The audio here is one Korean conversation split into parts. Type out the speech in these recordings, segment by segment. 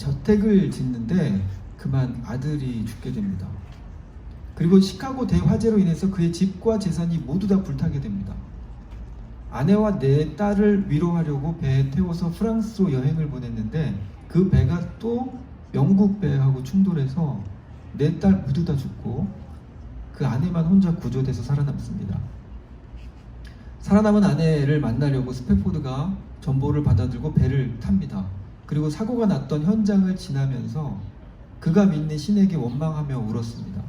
저택을 짓는데 그만 아들이 죽게 됩니다. 그리고 시카고 대화재로 인해서 그의 집과 재산이 모두 다 불타게 됩니다. 아내와 네 딸을 위로하려고 배에 태워서 프랑스로 여행을 보냈는데 그 배가 또 영국 배하고 충돌해서 네 딸 모두 다 죽고 그 아내만 혼자 구조돼서 살아남습니다. 살아남은 아내를 만나려고 스페포드가 전보를 받아들고 배를 탑니다. 그리고 사고가 났던 현장을 지나면서 그가 믿는 신에게 원망하며 울었습니다.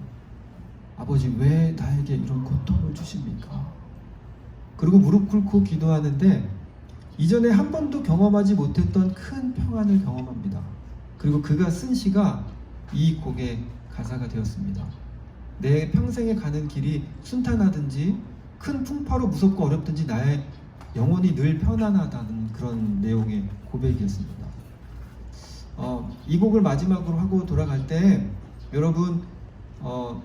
아버지 왜 나에게 이런 고통을 주십니까? 그리고 무릎 꿇고 기도하는데 이전에 한 번도 경험하지 못했던 큰 평안을 경험합니다. 그리고 그가 쓴 시가 이 곡의 가사가 되었습니다. 내 평생에 가는 길이 순탄하든지 큰 풍파로 무섭고 어렵든지 나의 영혼이 늘 편안하다는 그런 내용의 고백이었습니다. 어, 이 곡을 마지막으로 하고 돌아갈 때 여러분 어,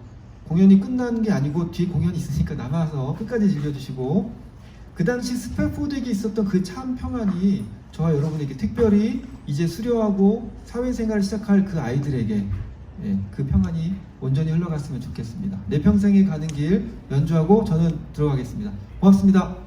공연이 끝난 게 아니고 뒤에 공연이 있으니까 남아서 끝까지 즐겨주시고 그 당시 스페포드에게 있었던 그 참 평안이 저와 여러분에게 특별히 이제 수료하고 사회생활을 시작할 그 아이들에게 예, 그 평안이 온전히 흘러갔으면 좋겠습니다. 내 평생에 가는 길 연주하고 저는 들어가겠습니다. 고맙습니다.